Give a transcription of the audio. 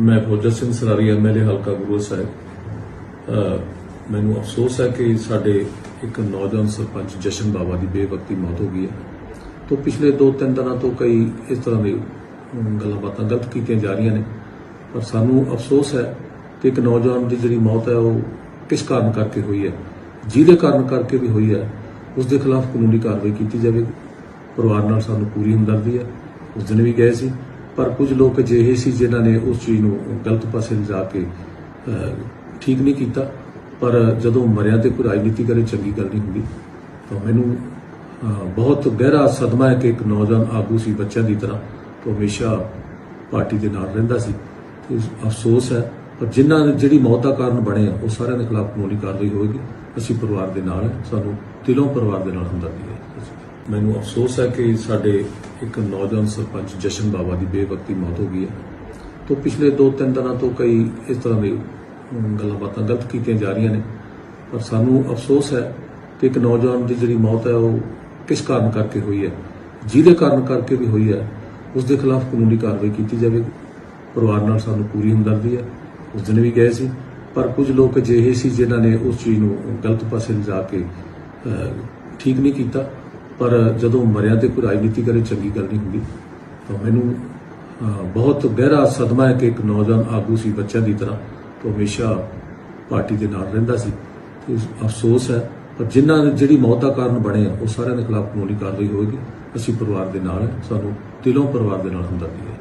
ਮੈਂ ਫੌਜਾ ਸਿੰਘ ਸਰਾਰੀ ਐਮਐਲਏ ਹਲਕਾ ਗੁਰੂ ਸਾਹਿਬ। ਮੈਨੂੰ ਅਫਸੋਸ ਹੈ ਕਿ ਸਾਡੇ ਇੱਕ ਨੌਜਵਾਨ ਸਰਪੰਚ ਜਸ਼ਨ ਬਾਬਾ ਦੀ ਬੇਵਕਤੀ ਮੌਤ ਹੋ ਗਈ ਹੈ। ਤੋਂ ਪਿਛਲੇ 2-3 ਦਿਨਾਂ ਤੋਂ ਕਈ ਇਸ ਤਰ੍ਹਾਂ ਦੇ ਗੱਲਾਂ ਬਾਤਾਂ ਗਲਤ ਕੀਤੀਆਂ ਜਾ ਰਹੀਆਂ ਨੇ। ਪਰ ਸਾਨੂੰ ਅਫਸੋਸ ਹੈ ਕਿ ਇੱਕ ਨੌਜਵਾਨ ਦੀ ਜਿਹੜੀ ਮੌਤ ਹੈ, ਉਹ ਕਿਸ ਕਾਰਨ ਕਰਕੇ ਹੋਈ ਹੈ? ਜਿਹਦੇ ਕਾਰਨ ਕਰਕੇ ਵੀ ਹੋਈ ਹੈ, ਉਸ ਦੇ ਖਿਲਾਫ ਕਾਨੂੰਨੀ ਕਾਰਵਾਈ ਕੀਤੀ ਜਾਵੇਗੀ ਪਰਿਵਾਰ ਨਾਲ ਸਾਨੂੰ ਪੂਰੀ ਹਮਦਰਦੀ ਹੈ। ਉਸ ਦਿਨ ਵੀ ਗਏ ਸੀ। ਪਰ ਕੁਝ ਲੋਕ ਅਜਿਹੇ ਸੀ ਜਿਨ੍ਹਾਂ ਨੇ ਉਸ ਚੀਜ਼ ਨੂੰ ਗਲਤ ਪਾਸੇ ਲਿਜਾ ਕੇ ਠੀਕ ਨਹੀਂ ਕੀਤਾ। ਪਰ ਜਦੋਂ ਮਰਿਆ ਤੇ ਕੋਈ ਰਾਜਨੀਤੀ ਕਰੇ, ਚੰਗੀ ਗੱਲ ਨਹੀਂ ਹੁੰਦੀ। ਤਾਂ ਮੈਨੂੰ ਬਹੁਤ ਗਹਿਰਾ ਸਦਮਾ ਹੈ ਕਿ ਇੱਕ ਨੌਜਵਾਨ ਆਗੂ ਸੀ ਬੱਚਿਆਂ ਦੀ ਤਰ੍ਹਾਂ ਤੋਂ ਹਮੇਸ਼ਾ ਪਾਰਟੀ ਦੇ ਨਾਲ ਰਹਿੰਦਾ ਸੀ। ਤੇ ਅਫਸੋਸ ਹੈ, ਪਰ ਜਿਨ੍ਹਾਂ ਨੇ ਜਿਹੜੀ ਮੌਤ ਦਾ ਕਾਰਨ ਬਣੇ ਆ, ਉਹ ਸਾਰਿਆਂ ਦੇ ਖਿਲਾਫ ਕਾਨੂੰਨੀ ਕਾਰਵਾਈ ਹੋਵੇਗੀ ਅਸੀਂ ਪਰਿਵਾਰ ਦੇ ਨਾਲ ਸਾਨੂੰ ਦਿਲੋਂ ਪਰਿਵਾਰ ਦੇ ਨਾਲ ਹਮਦਰਦੀ ਹੈ। ਮੈਨੂੰ ਅਫਸੋਸ ਹੈ ਕਿ ਸਾਡੇ ਇੱਕ ਨੌਜਵਾਨ ਸਰਪੰਚ ਜਸ਼ਨ ਬਾਬਾ ਦੀ ਬੇਵਕਤੀ ਮੌਤ ਹੋ ਗਈ ਹੈ। ਤੋਂ ਪਿਛਲੇ 2-3 ਦਿਨਾਂ ਤੋਂ ਕਈ ਇਸ ਤਰ੍ਹਾਂ ਦੇ ਗੱਲਾਂ ਬਾਤਾਂ ਗਲਤ ਕੀਤੀਆਂ ਜਾ ਰਹੀਆਂ ਨੇ। ਪਰ ਸਾਨੂੰ ਅਫਸੋਸ ਹੈ ਕਿ ਇੱਕ ਨੌਜਵਾਨ ਦੀ ਜਿਹੜੀ ਮੌਤ ਹੈ, ਉਹ ਕਿਸ ਕਾਰਨ ਕਰਕੇ ਹੋਈ ਹੈ? ਜਿਹਦੇ ਕਾਰਨ ਕਰਕੇ ਵੀ ਹੋਈ ਹੈ, ਉਸ ਦੇ ਖਿਲਾਫ ਕਾਨੂੰਨੀ ਕਾਰਵਾਈ ਕੀਤੀ ਜਾਵੇਗੀ ਪਰਿਵਾਰ ਨਾਲ ਸਾਨੂੰ ਪੂਰੀ ਹਮਦਰਦੀ ਹੈ। ਉਸ ਦਿਨ ਵੀ ਗਏ ਸੀ। ਪਰ ਕੁਝ ਲੋਕ ਅਜਿਹੇ ਸੀ ਜਿਨ੍ਹਾਂ ਨੇ ਉਸ ਚੀਜ਼ ਨੂੰ ਗਲਤ ਪਾਸੇ ਲਿਜਾ ਕੇ ਠੀਕ ਨਹੀਂ ਕੀਤਾ। ਪਰ ਜਦੋਂ ਮਰਿਆ ਤੇ ਕੋਈ ਰਾਜਨੀਤੀ ਕਰੇ, ਚੰਗੀ ਗੱਲ ਨਹੀਂ ਹੁੰਦੀ। ਤਾਂ ਮੈਨੂੰ ਬਹੁਤ ਗਹਿਰਾ ਸਦਮਾ ਹੈ ਕਿ ਇੱਕ ਨੌਜਵਾਨ ਆਗੂ ਸੀ ਬੱਚਿਆਂ ਦੀ ਤਰ੍ਹਾਂ, ਤੋਂ ਹਮੇਸ਼ਾ ਪਾਰਟੀ ਦੇ ਨਾਲ ਰਹਿੰਦਾ ਸੀ। ਤੇ ਅਫਸੋਸ ਹੈ, ਪਰ ਜਿਨ੍ਹਾਂ ਜਿਹੜੀ ਮੌਤ ਦਾ ਕਾਰਨ ਬਣੇ ਆ, ਉਹ ਸਾਰਿਆਂ ਦੇ ਖਿਲਾਫ ਕਾਨੂੰਨੀ ਕਾਰਵਾਈ ਹੋਵੇਗੀ ਅਸੀਂ ਪਰਿਵਾਰ ਦੇ ਨਾਲ ਹਾਂ, ਸਾਨੂੰ ਦਿਲੋਂ ਪਰਿਵਾਰ ਦੇ ਨਾਲ ਹਮਦਰਦੀ ਹੈ।